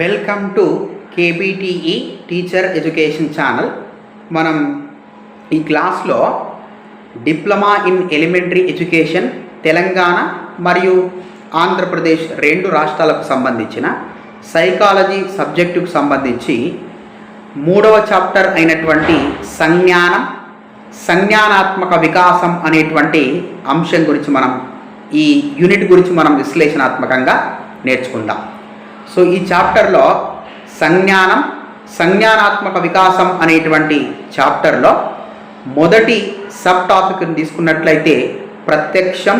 Welcome to KBTE teacher education channel. మనం ఈ క్లాస్లో diploma in elementary education Telangana మరియు ఆంధ్రప్రదేశ్ రెండు రాష్ట్రాలకు సంబంధించిన సైకాలజీ సబ్జెక్టుకు సంబంధించి మూడవ చాప్టర్ అయినటువంటి సంజ్ఞానం సంజ్ఞానాత్మక వికాసం అనేటువంటి అంశం గురించి మనం ఈ యూనిట్ గురించి మనం విశ్లేషణాత్మకంగా నేర్చుకుందాం. సో ఈ చాప్టర్లో సంజ్ఞానం సంజ్ఞానాత్మక వికాసం అనేటువంటి చాప్టర్లో మొదటి సబ్ టాపిక్ని తీసుకున్నట్లయితే ప్రత్యక్షం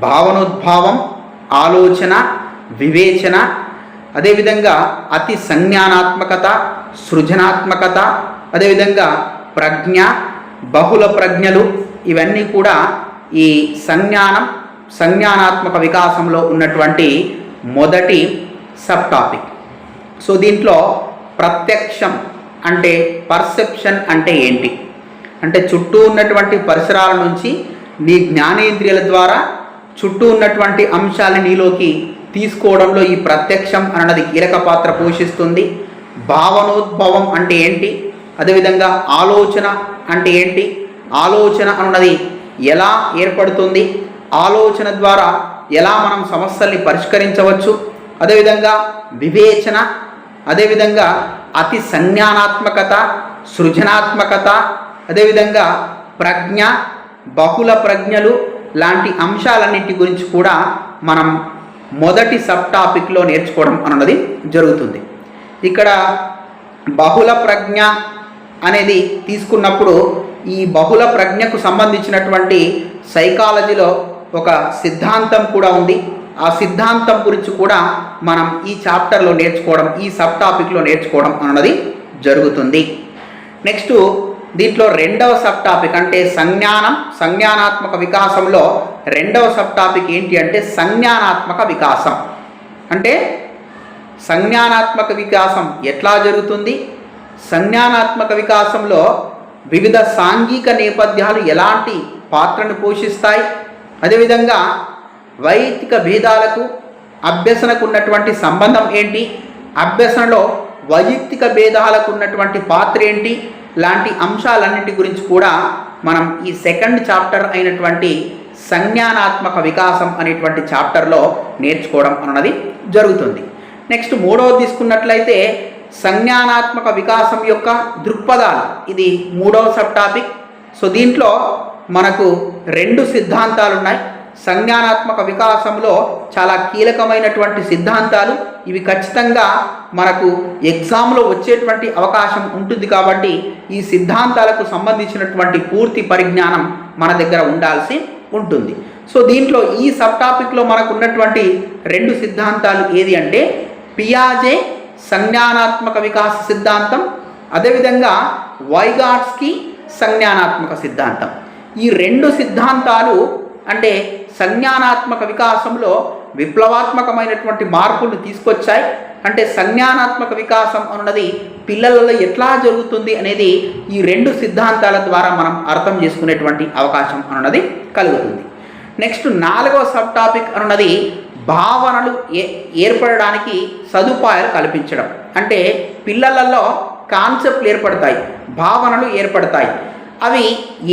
భావనోద్భావం ఆలోచన వివేచన అదేవిధంగా అతి సంజ్ఞానాత్మకత సృజనాత్మకత అదేవిధంగా ప్రజ్ఞ బహుళ ప్రజ్ఞలు ఇవన్నీ కూడా ఈ సంజ్ఞానం సంజ్ఞానాత్మక వికాసంలో ఉన్నటువంటి మొదటి సబ్ టాపిక్ సో దీంట్లో ప్రత్యక్షం అంటే పర్సెప్షన్ అంటే ఏంటి? అంటే చుట్టూ ఉన్నటువంటి పరిసరాల నుంచి నీ జ్ఞానేంద్రియాల ద్వారా చుట్టూ ఉన్నటువంటి అంశాలని నీలోకి తీసుకోవడంలో ఈ ప్రత్యక్షం అన్నది కీలక పాత్ర పోషిస్తుంది. భావనోద్భవం అంటే ఏంటి? అదేవిధంగా ఆలోచన అంటే ఏంటి? ఆలోచన అన్నది ఎలా ఏర్పడుతుంది? ఆలోచన ద్వారా ఎలా మనం సమస్యల్ని పరిష్కరించవచ్చు? అదేవిధంగా వివేచన అదేవిధంగా అతి సంజ్ఞానాత్మకత సృజనాత్మకత అదేవిధంగా ప్రజ్ఞ బహుళ ప్రజ్ఞలు లాంటి అంశాలన్నింటి గురించి కూడా మనం మొదటి సబ్ టాపిక్లో నేర్చుకోవడం అన్నది జరుగుతుంది. ఇక్కడ బహుళ ప్రజ్ఞ అనేది తీసుకున్నప్పుడు ఈ బహుళ ప్రజ్ఞకు సంబంధించినటువంటి సైకాలజీలో ఒక సిద్ధాంతం కూడా ఉంది. ఆ సిద్ధాంతం గురించి కూడా మనం ఈ చాప్టర్లో నేర్చుకోవడం ఈ సబ్ టాపిక్లో నేర్చుకోవడం అన్నది జరుగుతుంది. నెక్స్ట్ దీంట్లో రెండవ సబ్ టాపిక్ అంటే సంజ్ఞానం సంజ్ఞానాత్మక వికాసంలో రెండవ సబ్ టాపిక్ ఏంటి అంటే సంజ్ఞానాత్మక వికాసం. అంటే సంజ్ఞానాత్మక వికాసం ఎట్లా జరుగుతుంది? సంజ్ఞానాత్మక వికాసంలో వివిధ సాంఘిక నేపథ్యాలు ఎలాంటి పాత్రను పోషిస్తాయి? అదేవిధంగా వైదిక భేదాలకు అభ్యసనకు ఉన్నటువంటి సంబంధం ఏంటి? అభ్యసనలో వైయక్తిక భేదాలకు ఉన్నటువంటి పాత్ర ఏంటి? లాంటి అంశాలన్నింటి గురించి కూడా మనం ఈ సెకండ్ చాప్టర్ అయినటువంటి సంజ్ఞానాత్మక వికాసం అనేటువంటి చాప్టర్లో నేర్చుకోవడం అన్నది జరుగుతుంది. నెక్స్ట్ మూడవది తీసుకున్నట్లయితే సంజ్ఞానాత్మక వికాసం యొక్క దృక్పథాలు. ఇది మూడవ సబ్ టాపిక్. సో దీంట్లో మనకు రెండు సిద్ధాంతాలు ఉన్నాయి సంజ్ఞానాత్మక వికాసంలో చాలా కీలకమైనటువంటి సిద్ధాంతాలు. ఇవి ఖచ్చితంగా మనకు ఎగ్జామ్లో వచ్చేటువంటి అవకాశం ఉంటుంది కాబట్టి ఈ సిద్ధాంతాలకు సంబంధించినటువంటి పూర్తి పరిజ్ఞానం మన దగ్గర ఉండాల్సి ఉంటుంది. సో దీంట్లో ఈ సబ్ టాపిక్లో మనకు ఉన్నటువంటి రెండు సిద్ధాంతాలు ఏది అంటే పియాజే సంజ్ఞానాత్మక వికాస సిద్ధాంతం అదేవిధంగా వైగాట్స్కి సంజ్ఞానాత్మక సిద్ధాంతం. ఈ రెండు సిద్ధాంతాలు అంటే సంజ్ఞానాత్మక వికాసంలో విప్లవాత్మకమైనటువంటి మార్పులను తీసుకొచ్చాయి. అంటే సంజ్ఞానాత్మక వికాసం అన్నది పిల్లలలో ఎట్లా జరుగుతుంది అనేది ఈ రెండు సిద్ధాంతాల ద్వారా మనం అర్థం చేసుకునేటువంటి అవకాశం అన్నది కలుగుతుంది. నెక్స్ట్ నాలుగవ సబ్ టాపిక్ అన్నది భావనలు ఏ ఏర్పడడానికి సదుపాయాలు కల్పించడం. అంటే పిల్లలలో కాన్సెప్ట్లు ఏర్పడతాయి భావనలు ఏర్పడతాయి. అవి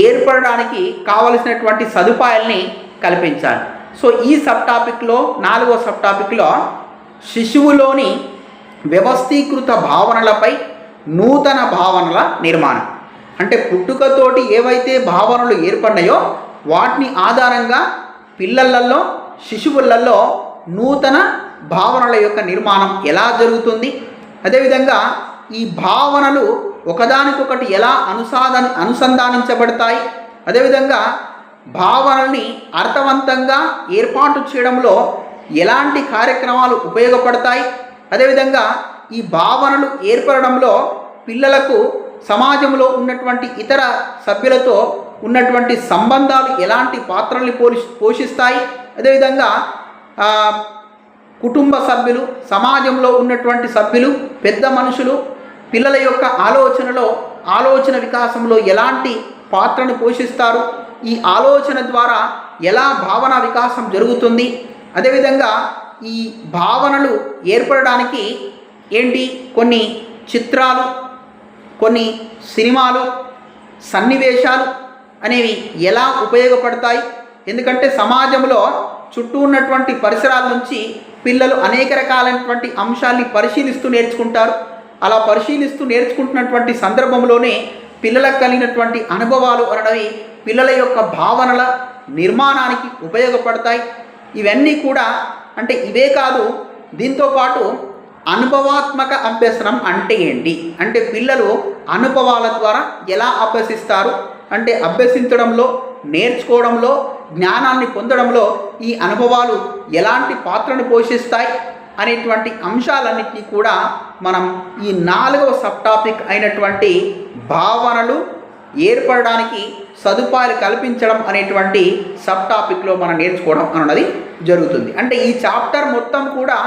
ఏర్పడడానికి కావలసినటువంటి సదుపాయాల్ని కల్పించాలి. సో ఈ సబ్ టాపిక్లో నాలుగో సబ్ టాపిక్లో శిశువులోని వ్యవస్థీకృత భావనలపై నూతన భావనల నిర్మాణం. అంటే పుట్టుకతోటి ఏవైతే భావనలు ఏర్పడినాయో వాటిని ఆధారంగా పిల్లలలో శిశువులలో నూతన భావనల యొక్క నిర్మాణం ఎలా జరుగుతుంది? అదేవిధంగా ఈ భావనలు ఒకదానికొకటి ఎలా అనుసాధ అనుసంధానించబడతాయి? అదేవిధంగా భావనల్ని అర్థవంతంగా ఏర్పాటు చేయడంలో ఎలాంటి కార్యక్రమాలు ఉపయోగపడతాయి? అదేవిధంగా ఈ భావనలు ఏర్పడడంలో పిల్లలకు సమాజంలో ఉన్నటువంటి ఇతర సభ్యులతో ఉన్నటువంటి సంబంధాలు ఎలాంటి పాత్రల్ని పోషి పోషిస్తాయి? అదేవిధంగా కుటుంబ సభ్యులు సమాజంలో ఉన్నటువంటి సభ్యులు పెద్ద మనుషులు పిల్లల యొక్క ఆలోచనలో ఆలోచన వికాసంలో ఎలాంటి పాత్రను పోషిస్తారు? ఈ ఆలోచన ద్వారా ఎలా భావన వికాసం జరుగుతుంది? అదేవిధంగా ఈ భావనలు ఏర్పడడానికి ఏంటి? కొన్ని చిత్రాలు కొన్ని సినిమాలు సన్నివేశాలు అనేవి ఎలా ఉపయోగపడతాయి? ఎందుకంటే సమాజంలో చుట్టూ ఉన్నటువంటి పరిసరాల నుంచి పిల్లలు అనేక రకాలైనటువంటి అంశాల్ని పరిశీలిస్తూ నేర్చుకుంటారు. అలా పరిశీలిస్తూ నేర్చుకుంటున్నటువంటి సందర్భంలోనే పిల్లలకు కలిగినటువంటి అనుభవాలు అనేవి పిల్లల యొక్క భావనల నిర్మాణానికి ఉపయోగపడతాయి. ఇవన్నీ కూడా అంటే ఇవే కాదు దీంతో పాటు అనుభవాత్మక అభ్యసనం అంటే ఏంటి? అంటే పిల్లలు అనుభవాల ద్వారా ఎలా అభ్యసిస్తారు? అంటే అభ్యసించడంలో నేర్చుకోవడంలో జ్ఞానాన్ని పొందడంలో ఈ అనుభవాలు ఎలాంటి పాత్రను పోషిస్తాయి? అనేటువంటి అంశాలన్నింటినీ కూడా మనం ఈ నాలుగవ సబ్ టాపిక్ అయినటువంటి భావనలు ఏర్పడడానికి సదుపాయాలు కల్పించడం అనేటువంటి సబ్ టాపిక్లో మనం నేర్చుకోవడం అన్నది జరుగుతుంది. అంటే ఈ చాప్టర్ మొత్తం కూడా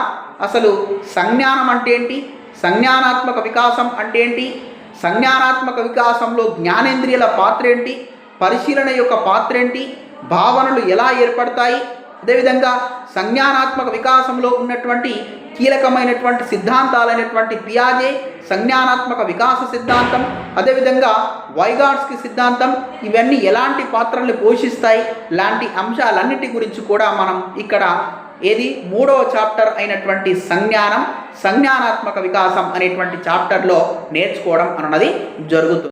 అసలు సంజ్ఞానం అంటే ఏంటి? సంజ్ఞానాత్మక వికాసం అంటే ఏంటి? సంజ్ఞానాత్మక వికాసంలో జ్ఞానేంద్రియాల పాత్ర ఏంటి? పరిశీలన యొక్క పాత్ర ఏంటి? భావనలు ఎలా ఏర్పడతాయి? అదేవిధంగా సంజ్ఞానాత్మక వికాసంలో ఉన్నటువంటి కీలకమైనటువంటి సిద్ధాంతాలైనటువంటి పియాజే సంజ్ఞానాత్మక వికాస సిద్ధాంతం అదేవిధంగా వైగాట్స్కి సిద్ధాంతం ఇవన్నీ ఎలాంటి పాత్రల్ని పోషిస్తాయి లాంటి అంశాలన్నిటి గురించి కూడా మనం ఇక్కడ ఏది? మూడవ చాప్టర్ అయినటువంటి సంజ్ఞానం సంజ్ఞానాత్మక వికాసం అనేటువంటి చాప్టర్లో నేర్చుకోవడం అన్నది జరుగుతుంది.